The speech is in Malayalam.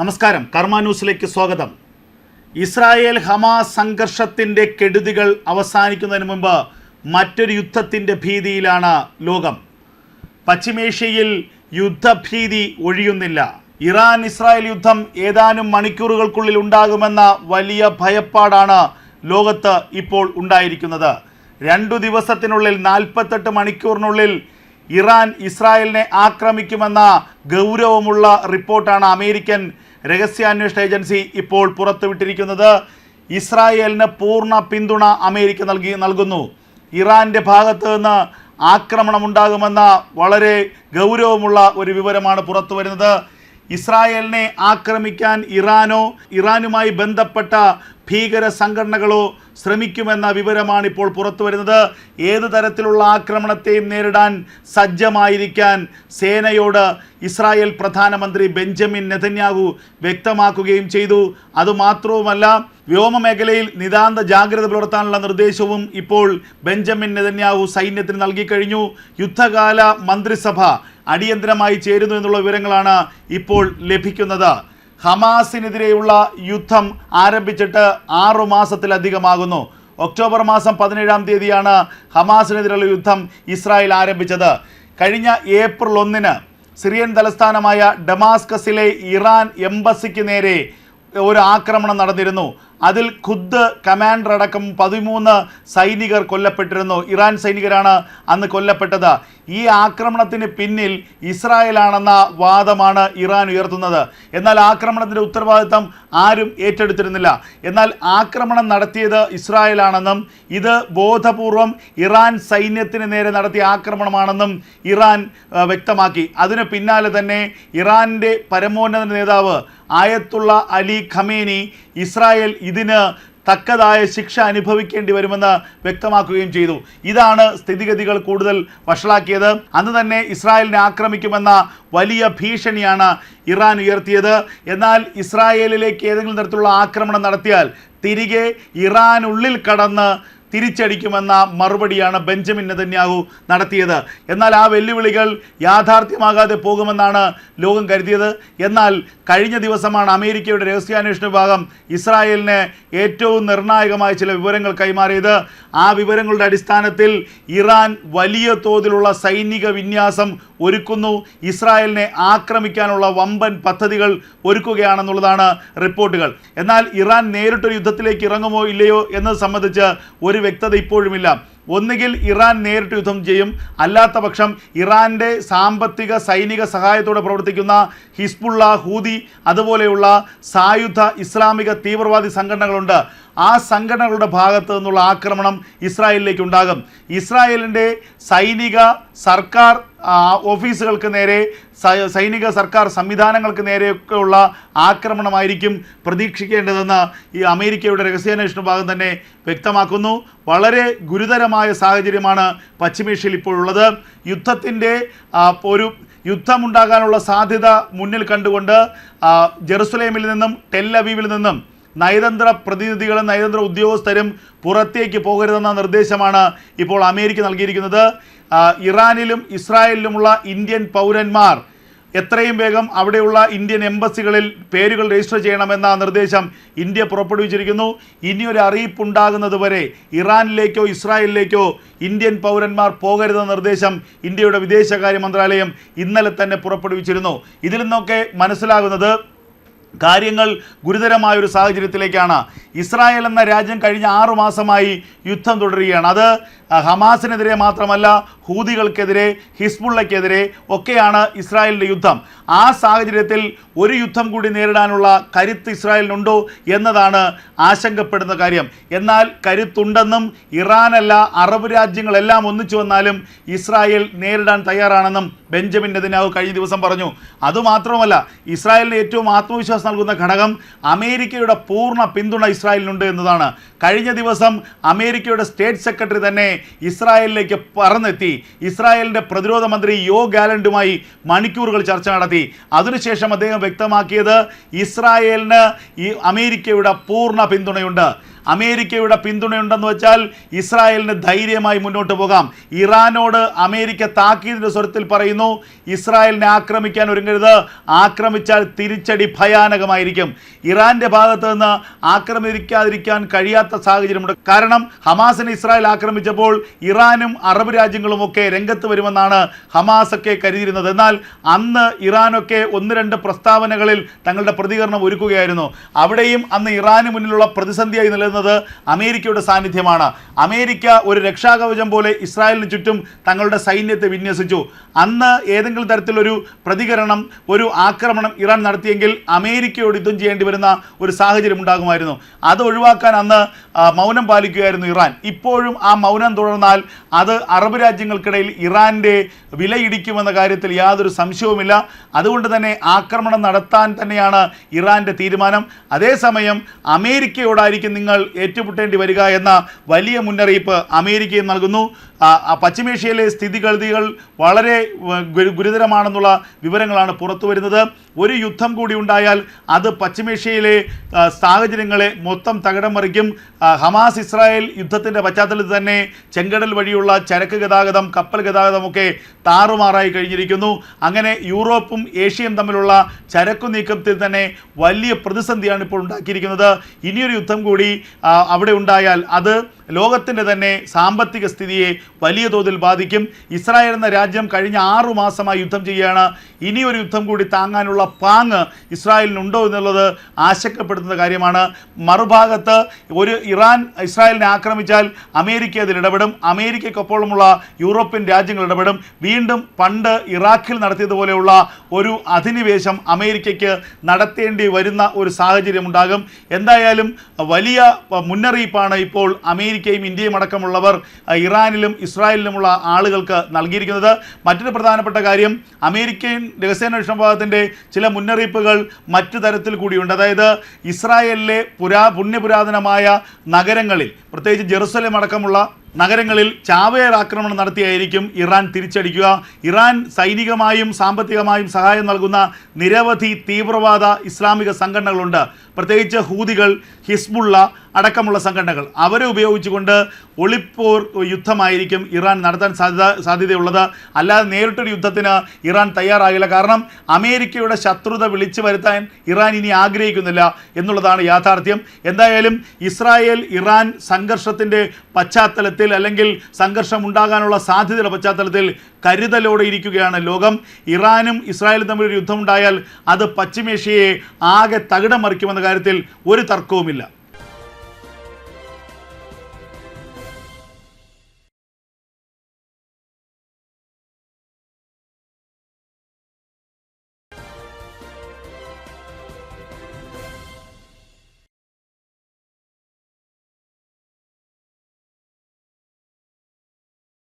നമസ്കാരം. കർമ്മ ന്യൂസിലേക്ക് സ്വാഗതം. ഇസ്രായേൽ ഹമാസ് സംഘർഷത്തിന്റെ കെടുതികൾ അവസാനിക്കുന്നതിന് മുമ്പ് മറ്റൊരു യുദ്ധത്തിന്റെ ഭീതിയിലാണ് ലോകം. പശ്ചിമേഷ്യയിൽ യുദ്ധഭീതി ഒഴിയുന്നില്ല. ഇറാൻ ഇസ്രായേൽ യുദ്ധം ഏതാനും മണിക്കൂറുകൾക്കുള്ളിൽ ഉണ്ടാകുമെന്ന വലിയ ഭയപ്പാടാണ് ലോകത്ത് ഇപ്പോൾ ഉണ്ടായിരിക്കുന്നത്. രണ്ടു ദിവസത്തിനുള്ളിൽ നാൽപ്പത്തെട്ട് മണിക്കൂറിനുള്ളിൽ ഇറാൻ ഇസ്രായേലിനെ ആക്രമിക്കുമെന്ന ഗൗരവമുള്ള റിപ്പോർട്ടാണ് അമേരിക്കൻ രഹസ്യാന്വേഷണ ഏജൻസി ഇപ്പോൾ പുറത്തുവിട്ടിരിക്കുന്നത്. ഇസ്രായേലിന് പൂർണ പിന്തുണ അമേരിക്ക നൽകി നൽകുന്നു. ഇറാന്റെ ഭാഗത്ത് നിന്ന് ആക്രമണം ഉണ്ടാകുമെന്ന വളരെ ഗൗരവമുള്ള ഒരു വിവരമാണ് പുറത്തു വരുന്നത് ഇസ്രായേലിനെ ആക്രമിക്കാൻ ഇറാനോ ഇറാനുമായി ബന്ധപ്പെട്ട ഭീകര സംഘടനകളോ ശ്രമിക്കുമെന്ന വിവരമാണ് ഇപ്പോൾ പുറത്തു വരുന്നത്. ഏത് തരത്തിലുള്ള ആക്രമണത്തെയും നേരിടാൻ സജ്ജമായിരിക്കാൻ സേനയോട് ഇസ്രായേൽ പ്രധാനമന്ത്രി ബെഞ്ചമിൻ നെതന്യാഹു വ്യക്തമാക്കുകയും ചെയ്തു. അതുമാത്രവുമല്ല വ്യോമമേഖലയിൽ നിതാന്ത ജാഗ്രത പുലർത്താനുള്ള നിർദ്ദേശവും ഇപ്പോൾ ബെഞ്ചമിൻ നെതന്യാഹു സൈന്യത്തിന് നൽകിക്കഴിഞ്ഞു യുദ്ധകാല മന്ത്രിസഭ അടിയന്തരമായി ചേരുന്നു എന്നുള്ള വിവരങ്ങളാണ് ഇപ്പോൾ ലഭിക്കുന്നത്. ഹമാസിനെതിരെയുള്ള യുദ്ധം ആരംഭിച്ചിട്ട് ആറു മാസത്തിലധികമാകുന്നു. ഒക്ടോബർ മാസം പതിനേഴാം തീയതിയാണ് ഹമാസിനെതിരെയുള്ള യുദ്ധം ഇസ്രായേൽ ആരംഭിച്ചത്. കഴിഞ്ഞ ഏപ്രിൽ ഒന്നിന് സിറിയൻ തലസ്ഥാനമായ ഡമാസ്കസിലെ ഇറാൻ എംബസിക്ക് നേരെ ഒരു ആക്രമണം നടന്നിരുന്നു. അതിൽ ഖുദ് കമാൻഡർ അടക്കം പതിമൂന്ന് സൈനികർ കൊല്ലപ്പെട്ടിരുന്നു. ഇറാൻ സൈനികരാണ് അന്ന് കൊല്ലപ്പെട്ടത്. ഈ ആക്രമണത്തിന് പിന്നിൽ ഇസ്രായേലാണെന്ന വാദമാണ് ഇറാൻ ഉയർത്തുന്നത്. എന്നാൽ ആക്രമണത്തിന്റെ ഉത്തരവാദിത്തം ആരും ഏറ്റെടുത്തിരുന്നില്ല. എന്നാൽ ആക്രമണം നടത്തിയത് ഇസ്രായേലാണെന്നും ഇത് ബോധപൂർവം ഇറാൻ സൈന്യത്തിന് നേരെ നടത്തിയ ആക്രമണമാണെന്നും ഇറാൻ വ്യക്തമാക്കി. അതിന് പിന്നാലെ തന്നെ ഇറാന്റെ പരമോന്നത നേതാവ് ആയത്തുള്ള അലി ഖമേനി ഇസ്രായേൽ ഇതിന് തക്കതായ ശിക്ഷ അനുഭവിക്കേണ്ടി വരുമെന്ന് വ്യക്തമാക്കുകയും ചെയ്തു. ഇതാണ് സ്ഥിതിഗതികൾ കൂടുതൽ വഷളാക്കിയത്. അന്ന് തന്നെ ഇസ്രായേലിനെ ആക്രമിക്കുമെന്ന വലിയ ഭീഷണിയാണ് ഇറാൻ ഉയർത്തിയത്. എന്നാൽ ഇസ്രായേലിലേക്ക് ഏതെങ്കിലും തരത്തിലുള്ള ആക്രമണം നടത്തിയാൽ തിരികെ ഇറാനുള്ളിൽ കടന്ന് തിരിച്ചടിക്കുമെന്ന മറുപടിയാണ് ബെഞ്ചമിൻ നെതന്യാഹു നടത്തിയത്. എന്നാൽ ആ വെല്ലുവിളികൾ യാഥാർത്ഥ്യമാകാതെ പോകുമെന്നാണ് ലോകം കരുതിയത്. എന്നാൽ കഴിഞ്ഞ ദിവസമാണ് അമേരിക്കയുടെ രഹസ്യാന്വേഷണ വിഭാഗം ഇസ്രായേലിന് ഏറ്റവും നിർണായകമായ ചില വിവരങ്ങൾ കൈമാറിയത്. ആ വിവരങ്ങളുടെ അടിസ്ഥാനത്തിൽ ഇറാൻ വലിയ തോതിലുള്ള സൈനിക വിന്യാസം ഒരുക്കുന്നു. ഇസ്രായേലിനെ ആക്രമിക്കാനുള്ള വമ്പൻ പദ്ധതികൾ ഒരുക്കുകയാണെന്നുള്ളതാണ് റിപ്പോർട്ടുകൾ. എന്നാൽ ഇറാൻ നേരിട്ടൊരു യുദ്ധത്തിലേക്ക് ഇറങ്ങുമോ ഇല്ലയോ എന്നത് സംബന്ധിച്ച് ഒരു വ്യക്തത ഇപ്പോഴുമില്ല. ഒന്നുകിൽ ഇറാൻ നേരിട്ട് യുദ്ധം ചെയ്യും. അല്ലാത്ത പക്ഷം ഇറാന്റെ സാമ്പത്തിക സൈനിക സഹായത്തോടെ പ്രവർത്തിക്കുന്ന ഹിസ്ബുള്ള ഹൂതി അതുപോലെയുള്ള സായുധ ഇസ്ലാമിക തീവ്രവാദി സംഘടനകളുണ്ട്. ആ സംഘടനകളുടെ ഭാഗത്തു നിന്നുള്ള ആക്രമണം ഇസ്രായേലിലേക്ക് ഉണ്ടാകും. ഇസ്രായേലിന്റെ സൈനിക സർക്കാർ ഓഫീസുകൾക്ക് നേരെ സൈനിക സർക്കാർ സംവിധാനങ്ങൾക്ക് നേരെയൊക്കെയുള്ള ആക്രമണമായിരിക്കും പ്രതീക്ഷിക്കേണ്ടതെന്ന് ഈ അമേരിക്കയുടെ രഹസ്യാന്വേഷണ വിഭാഗം തന്നെ വ്യക്തമാക്കുന്നു. വളരെ ഗുരുതരമായ സാഹചര്യമാണ് പശ്ചിമേഷ്യയിൽ ഇപ്പോഴുള്ളത് യുദ്ധത്തിന്റെ ഒരു യുദ്ധമുണ്ടാകാനുള്ള സാധ്യത മുന്നിൽ കണ്ടുകൊണ്ട് ജെറുസലേമിൽ നിന്നും ടെൽ നിന്നും നയതന്ത്ര പ്രതിനിധികളും നയതന്ത്ര ഉദ്യോഗസ്ഥരും പുറത്തേക്ക് പോകരുതെന്ന നിർദ്ദേശമാണ് ഇപ്പോൾ അമേരിക്ക നൽകിയിരിക്കുന്നത്. ഇറാനിലും ഇസ്രായേലിലുമുള്ള ഇന്ത്യൻ പൗരന്മാർ എത്രയും വേഗം അവിടെയുള്ള ഇന്ത്യൻ എംബസികളിൽ പേരുകൾ രജിസ്റ്റർ ചെയ്യണമെന്ന നിർദ്ദേശം ഇന്ത്യ പുറപ്പെടുവിച്ചിരിക്കുന്നു. ഇനിയൊരു അറിയിപ്പ് ഉണ്ടാകുന്നതുവരെ ഇറാനിലേക്കോ ഇസ്രായേലിലേക്കോ ഇന്ത്യൻ പൗരന്മാർ പോകരുതെന്ന നിർദ്ദേശം ഇന്ത്യയുടെ വിദേശകാര്യ മന്ത്രാലയം ഇന്നലെ തന്നെ പുറപ്പെടുവിച്ചിരുന്നു. ഇതിൽ നിന്നൊക്കെ മനസ്സിലാകുന്നത് കാര്യങ്ങൾ ഗുരുതരമായ ഒരു സാഹചര്യത്തിലേക്കാണ്. ഇസ്രായേൽ എന്ന രാജ്യം കഴിഞ്ഞ ആറു മാസമായി യുദ്ധം തുടരുകയാണ്. അത് ഹമാസിനെതിരെ മാത്രമല്ല ഹൂതികൾക്കെതിരെ ഹിസ്ബുള്ളയ്ക്കെതിരെ ഒക്കെയാണ് ഇസ്രായേലിന്റെ യുദ്ധം. ആ സാഹചര്യത്തിൽ ഒരു യുദ്ധം കൂടി നേരിടാനുള്ള കരുത്ത് ഇസ്രായേലിനുണ്ടോ എന്നതാണ് ആശങ്കപ്പെടുന്ന കാര്യം. എന്നാൽ കരുത്തുണ്ടെന്നും ഇറാനല്ല അറബ് രാജ്യങ്ങളെല്ലാം ഒന്നിച്ചു വന്നാലും ഇസ്രായേൽ നേരിടാൻ തയ്യാറാണെന്നും ബെഞ്ചമിൻ നെതിനാവ് കഴിഞ്ഞ ദിവസം പറഞ്ഞു. അതുമാത്രമല്ല ഇസ്രായേലിന് ഏറ്റവും ആത്മവിശ്വാസം നൽകുന്ന ഘടകം അമേരിക്കയുടെ പൂർണ പിന്തുണ ഇസ്രായേലിനുണ്ട് എന്നതാണ്. കഴിഞ്ഞ ദിവസം അമേരിക്കയുടെ സ്റ്റേറ്റ് സെക്രട്ടറി തന്നെ ഇസ്രായേലിലേക്ക് പറന്നെത്തി. ഇസ്രായേലിന്റെ പ്രതിരോധ മന്ത്രി യോ ഗാലൻഡുമായി മണിക്കൂറുകൾ ചർച്ച നടത്തി. അതിനുശേഷം അദ്ദേഹം വ്യക്തമാക്കിയത് ഇസ്രായേലിന് ഈ അമേരിക്കയുടെ പൂർണ പിന്തുണയുണ്ട്. അമേരിക്കയുടെ പിന്തുണയുണ്ടെന്ന് വെച്ചാൽ ഇസ്രായേലിന് ധൈര്യമായി മുന്നോട്ട് പോകാം. ഇറാനോട് അമേരിക്ക താക്കീതിന്റെ സ്വരത്തിൽ പറയുന്നു ഇസ്രായേലിനെ ആക്രമിക്കാൻ ഒരുങ്ങരുത്. ആക്രമിച്ചാൽ തിരിച്ചടി ഭയാനകമായിരിക്കും. ഇറാന്റെ ഭാഗത്ത് നിന്ന് ആക്രമിക്കാതിരിക്കാൻ കഴിയാത്ത സാഹചര്യമുണ്ട്. കാരണം ഹമാസിനെ ഇസ്രായേൽ ആക്രമിച്ചപ്പോൾ ഇറാനും അറബ് രാജ്യങ്ങളും ഒക്കെ രംഗത്ത് വരുമെന്നാണ് ഹമാസ് ഒക്കെ കരുതിയിരുന്നത്. എന്നാൽ അന്ന് ഇറാനൊക്കെ ഒന്ന് രണ്ട് പ്രസ്താവനകളിൽ തങ്ങളുടെ പ്രതികരണം ഒരുക്കുകയായിരുന്നു. അവിടെയും അന്ന് ഇറാന് മുന്നിലുള്ള പ്രതിസന്ധിയായി നിലനിന്നത് അമേരിക്കയുടെ സാന്നിധ്യമാണ്. അമേരിക്ക ഒരു രക്ഷാകവചം പോലെ ഇസ്രായേലിന് ചുറ്റും തങ്ങളുടെ സൈന്യത്തെ വിന്യസിച്ചു. അന്ന് ഏതെങ്കിലും തരത്തിലൊരു പ്രതികരണം ഒരു ആക്രമണം ഇറാൻ നടത്തിയെങ്കിൽ അമേരിക്കയോട് യുദ്ധം ചെയ്യേണ്ടി വരുന്ന ഒരു സാഹചര്യം ഉണ്ടാകുമായിരുന്നു. അത് ഒഴിവാക്കാൻ അന്ന് മൗനം പാലിക്കുകയായിരുന്നു ഇറാൻ. ഇപ്പോഴും ആ മൗനം തുടർന്നാൽ അത് അറബ് രാജ്യങ്ങൾക്കിടയിൽ ഇറാന്റെ വിലയിടിക്കുമെന്ന കാര്യത്തിൽ യാതൊരു സംശയവുമില്ല. അതുകൊണ്ട് തന്നെ ആക്രമണം നടത്താൻ തന്നെയാണ് ഇറാന്റെ തീരുമാനം. അതേസമയം അമേരിക്കയോടായിരിക്കും നിങ്ങൾ ഏറ്റുമുട്ടേണ്ടി വരിക എന്ന വലിയ മുന്നറിയിപ്പ് അമേരിക്കയും നൽകുന്നു. പശ്ചിമേഷ്യയിലെ സ്ഥിതിഗതികൾ വളരെ ഗുരുതരമാണെന്നുള്ള വിവരങ്ങളാണ് പുറത്തു വരുന്നത്. ഒരു യുദ്ധം കൂടി ഉണ്ടായാൽ അത് പശ്ചിമേഷ്യയിലെ സാഹചര്യങ്ങളെ മൊത്തം തകിടം മറിക്കും. ഹമാസ് ഇസ്രായേൽ യുദ്ധത്തിന്റെ പശ്ചാത്തലത്തിൽ തന്നെ ചെങ്കടൽ വഴിയുള്ള ചരക്ക് ഗതാഗതം കപ്പൽ ഗതാഗതമൊക്കെ താറുമാറായി കഴിഞ്ഞിരിക്കുന്നു. അങ്ങനെ യൂറോപ്പും ഏഷ്യയും തമ്മിലുള്ള ചരക്കു നീക്കത്തിൽ തന്നെ വലിയ പ്രതിസന്ധിയാണ് ഇപ്പോൾ ഉണ്ടാക്കിയിരിക്കുന്നത്. ഇനിയൊരു യുദ്ധം കൂടി അവിടെ ഉണ്ടായാൽ അത് ലോകത്തിന്റെ തന്നെ സാമ്പത്തിക സ്ഥിതിയെ വലിയ തോതിൽ ബാധിക്കും. ഇസ്രായേൽ എന്ന രാജ്യം കഴിഞ്ഞ ആറു മാസമായി യുദ്ധം ചെയ്യുകയാണ്. ഇനിയൊരു യുദ്ധം കൂടി താങ്ങാനുള്ള പാങ്ങ് ഇസ്രായേലിനുണ്ടോ എന്നുള്ളത് ആശങ്കപ്പെടുത്തുന്ന കാര്യമാണ്. മറുഭാഗത്ത് ഒരു ഇറാൻ ഇസ്രായേലിനെ ആക്രമിച്ചാൽ അമേരിക്ക അതിൽ ഇടപെടും. അമേരിക്കയ്ക്കൊപ്പമുള്ള യൂറോപ്യൻ രാജ്യങ്ങൾ ഇടപെടും. വീണ്ടും പണ്ട് ഇറാഖിൽ നടത്തിയതുപോലെയുള്ള ഒരു അധിനിവേശം അമേരിക്കയ്ക്ക് നടത്തേണ്ടി വരുന്ന ഒരു സാഹചര്യം ഉണ്ടാകും. എന്തായാലും വലിയ മുന്നറിയിപ്പാണ് ഇപ്പോൾ അമേരിക്കയും ഇന്ത്യയും അടക്കമുള്ളവർ ഇറാനിലും ഇസ്രായേലിലുമുള്ള ആളുകൾക്ക് നൽകിയിരിക്കുന്നത്. മറ്റൊരു പ്രധാനപ്പെട്ട കാര്യം അമേരിക്കൻ രഹസ്യാന്വേഷണ വിഭാഗത്തിന്റെ ചില മുന്നറിയിപ്പുകൾ മറ്റു തരത്തിൽ കൂടിയുണ്ട്. അതായത് ഇസ്രായേലിലെ പുരാ പുണ്യപുരാതനമായ നഗരങ്ങളിൽ പ്രത്യേകിച്ച് ജെറുസലേം അടക്കമുള്ള നഗരങ്ങളിൽ ചാവേർ ആക്രമണം നടത്തിയായിരിക്കും ഇറാൻ തിരിച്ചടിക്കുക. ഇറാൻ സൈനികമായും സാമ്പത്തികമായും സഹായം നൽകുന്ന നിരവധി തീവ്രവാദ ഇസ്ലാമിക സംഘടനകളുണ്ട്. പ്രത്യേകിച്ച് ഹൂതികൾ ഹിസ്ബുള്ള അടക്കമുള്ള സംഘടനകൾ. അവരെ ഉപയോഗിച്ചുകൊണ്ട് ഒളിപ്പോർ യുദ്ധമായിരിക്കും ഇറാൻ നടത്താൻ സാധ്യത സാധ്യതയുള്ളത്. അല്ലാതെ നേരിട്ടൊരു യുദ്ധത്തിന് ഇറാൻ തയ്യാറാകില്ല. കാരണം അമേരിക്കയുടെ ശത്രുത വിളിച്ചു വരുത്താൻ ഇറാൻ ഇനി ആഗ്രഹിക്കുന്നില്ല എന്നുള്ളതാണ് യാഥാർത്ഥ്യം. എന്തായാലും ഇസ്രായേൽ ഇറാൻ സംഘർഷത്തിന്റെ പശ്ചാത്തലത്തിൽ അല്ലെങ്കിൽ സംഘർഷം ഉണ്ടാകാനുള്ള സാധ്യതയുടെ പശ്ചാത്തലത്തിൽ കരുതലോടെ ഇരിക്കുകയാണ് ലോകം. ഇറാനും ഇസ്രായേലും തമ്മിൽ ഒരു യുദ്ധമുണ്ടായാൽ അത് പശ്ചിമേഷ്യയെ ആകെ തകിടം മറിക്കുമെന്ന കാര്യത്തിൽ ഒരു തർക്കവുമില്ല.